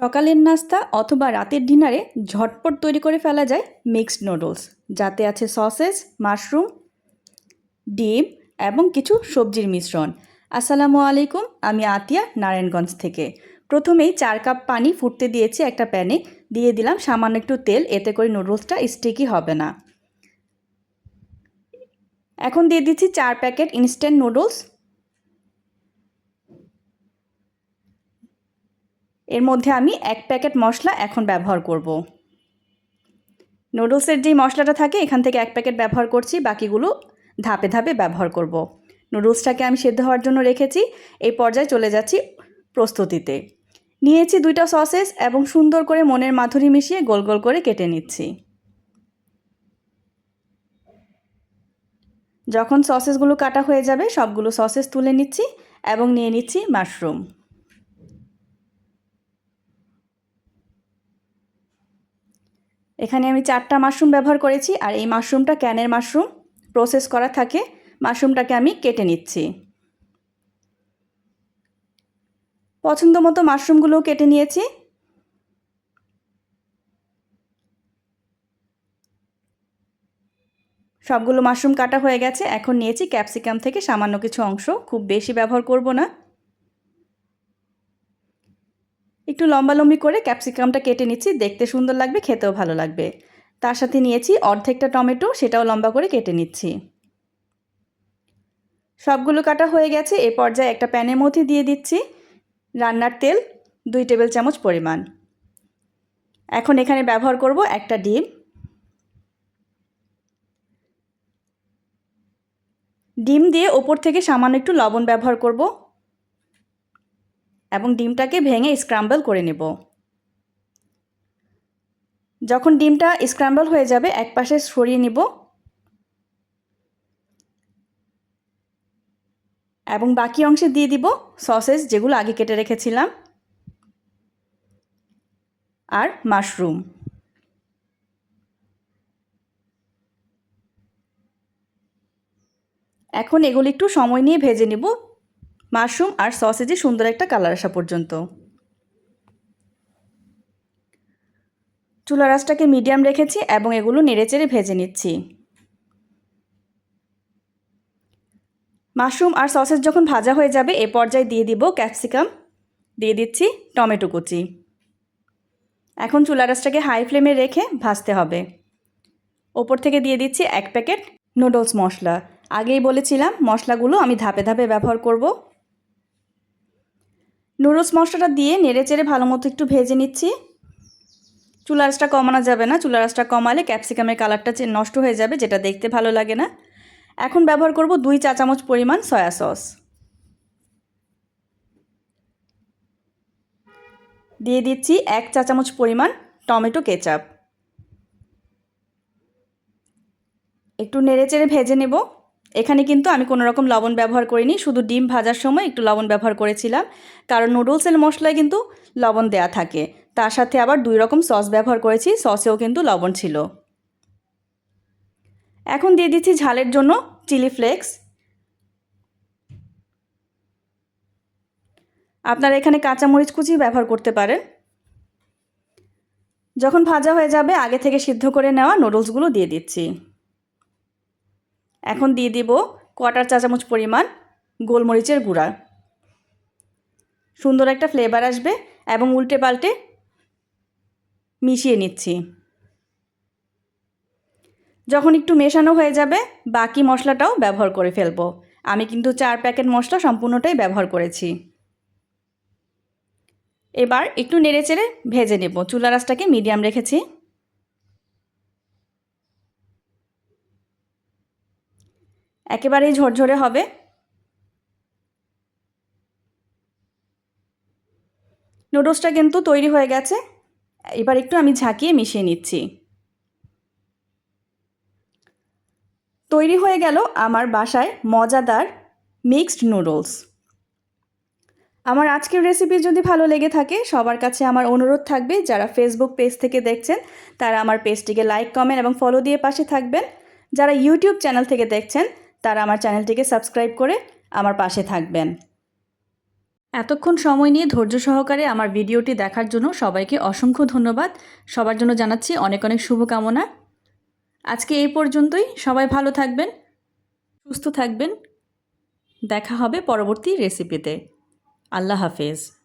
সকালের নাস্তা অথবা রাতের ডিনারে ঝটপট তৈরি করে ফেলা যায় মিক্সড নুডলস। যাতে আছে সসেস, মাশরুম, ডিম এবং কিছু সবজির মিশ্রণ। আসসালামু আলাইকুম, আমি আতিয়া নারায়ণগঞ্জ থেকে। প্রথমেই চার কাপ পানি ফুটতে দিয়েছি একটা প্যানে। দিয়ে দিলাম সামান্য একটু তেল, এতে করে নুডলসটা স্টিকি হবে না। এখন দিয়ে দিচ্ছি চার প্যাকেট ইনস্ট্যান্ট নুডলস। এর মধ্যে আমি এক প্যাকেট মশলা এখন ব্যবহার করব। নুডলসের যেই মশলাটা থাকে, এখান থেকে এক প্যাকেট ব্যবহার করছি, বাকিগুলো ধাপে ধাপে ব্যবহার করব। নুডলসটাকে আমি সেদ্ধ হওয়ার জন্য রেখেছি, এই পর্যায়ে চলে যাচ্ছি প্রস্তুতিতে। নিয়েছি দুইটা সসেস এবং সুন্দর করে মনের মাধুরী মিশিয়ে গোল গোল করে কেটে নিচ্ছি। যখন সসেসগুলো কাটা হয়ে যাবে, সবগুলো সসেস তুলে নিচ্ছি এবং নিয়ে নিচ্ছি মাশরুম। এখানে আমি চারটা মাশরুম ব্যবহার করেছি আর এই মাশরুমটা ক্যানের মাশরুম প্রসেস করা থাকে। মাশরুমটাকে আমি কেটে নিচ্ছি। পছন্দ মতো মাশরুমগুলোও কেটে নিয়েছি। সবগুলো মাশরুম কাটা হয়ে গেছে। এখন নিয়েছি ক্যাপসিকাম থেকে সামান্য কিছু অংশ। খুব বেশি ব্যবহার করব না। একটু লম্বালম্বি করে ক্যাপসিকামটা কেটে নিচ্ছি, দেখতে সুন্দর লাগবে, খেতেও ভালো লাগবে। তার সাথে নিয়েছি অর্ধেকটা টমেটো, সেটাও লম্বা করে কেটে নিচ্ছি। সবগুলো কাটা হয়ে গেছে, এ পর্যায়ে একটা প্যানের মধ্যে দিয়ে দিচ্ছি রান্নার তেল, দুই টেবিল চামচ পরিমাণ। এখন এখানে ব্যবহার করব একটা ডিম। ডিম দিয়ে ওপর থেকে সামান্য একটু লবণ ব্যবহার করব। এবং ডিমটাকে ভেঙে স্ক্রাম্বল করে নেব। যখন ডিমটা স্ক্রাম্বল হয়ে যাবে এক পাশে সরিয়ে নিব এবং বাকি অংশে দিয়ে দিব সসেস যেগুলো আগে কেটে রেখেছিলাম আর মাশরুম এখন এগুলো একটু সময় নিয়ে ভেজে নেব। মাশরুম আর সসেজে সুন্দর একটা কালার আসা পর্যন্ত। চুলা রাসটাকে মিডিয়াম রেখেছি এবং এগুলো নেড়েচেড়ে ভেজে নিচ্ছি। মাশরুম আর সসেস যখন ভাজা হয়ে যাবে, এ পর্যায়ে দিয়ে দিব ক্যাপসিকাম, দিয়ে দিচ্ছি টমেটো কুচি। এখন চুলা রাসটাকে হাই ফ্লেমে রেখে ভাজতে হবে। ওপর থেকে দিয়ে দিচ্ছি এক প্যাকেট নুডলস মশলা। আগেই বলেছিলাম, মশলাগুলো আমি ধাপে ধাপে ব্যবহার করব। নুডলস মশলাটা দিয়ে নেড়ে চেড়ে ভালো মতো একটু ভেজে নিচ্ছি। চুলা রাসটা কমানো যাবে না। চুলা রাসটা কমালে ক্যাপসিকামের কালারটা নষ্ট হয়ে যাবে, যেটা দেখতে ভালো লাগে না। এখন ব্যবহার করব দুই চা চামচ পরিমাণ সয়া সস। দিয়ে দিচ্ছি এক চা চামচ পরিমাণ টমেটো কেচাপ। একটু নেড়ে চেড়ে ভেজে নেব। এখানে কিন্তু আমি কোনো রকম লবণ ব্যবহার করিনি, শুধু ডিম ভাজার সময় একটু লবণ ব্যবহার করেছিলাম। কারণ নুডলসের মশলায় কিন্তু লবণ দেয়া থাকে। তার সাথে আবার দুই রকম সস ব্যবহার করেছি, সসেও কিন্তু লবণ ছিল। এখন দিয়ে দিচ্ছি ঝালের জন্য চিলি ফ্লেক্স। আপনারা এখানে কাঁচামরিচ কুচি ব্যবহার করতে পারেন। যখন ভাজা হয়ে যাবে, আগে থেকে সিদ্ধ করে নেওয়া নুডলসগুলো দিয়ে দিচ্ছি। এখন দিয়ে দিব কোয়াটার চা চামচ পরিমাণ গোলমরিচের গুঁড়া। সুন্দর একটা ফ্লেভার আসবে এবং উল্টে পাল্টে মিশিয়ে নিচ্ছি। যখন একটু মেশানো হয়ে যাবে, বাকি মশলাটাও ব্যবহার করে ফেলব। আমি কিন্তু চার প্যাকেট মশলা সম্পূর্ণটাই ব্যবহার করেছি। এবার একটু নেড়ে চেড়ে ভেজে নেব। চুলা রাসটাকে মিডিয়াম রেখেছি। একেবারেই ঝরঝরে হবে। নুডলসটা কিন্তু তৈরি হয়ে গেছে। এবার একটু আমি ঝাঁকিয়ে মিশিয়ে নিচ্ছি। তৈরি হয়ে গেল আমার বাসায় মজাদার মিক্সড নুডলস। আমার আজকের রেসিপি যদি ভালো লেগে থাকে, সবার কাছে আমার অনুরোধ থাকবে, যারা ফেসবুক পেজ থেকে দেখছেন, তারা আমার পেজটিকে লাইক কমেন্ট এবং ফলো দিয়ে পাশে থাকবেন। যারা ইউটিউব চ্যানেল থেকে দেখছেন তারা আমার চ্যানেলটিকে সাবস্ক্রাইব করে আমার পাশে থাকবেন। এতক্ষণ সময় নিয়ে ধৈর্য সহকারে আমার ভিডিওটি দেখার জন্য সবাইকে অসংখ্য ধন্যবাদ। সবার জন্য জানাচ্ছি অনেক অনেক শুভকামনা। আজকে এই পর্যন্তই। সবাই ভালো থাকবেন, সুস্থ থাকবেন। দেখা হবে পরবর্তী রেসিপিতে আল্লাহ হাফেজ।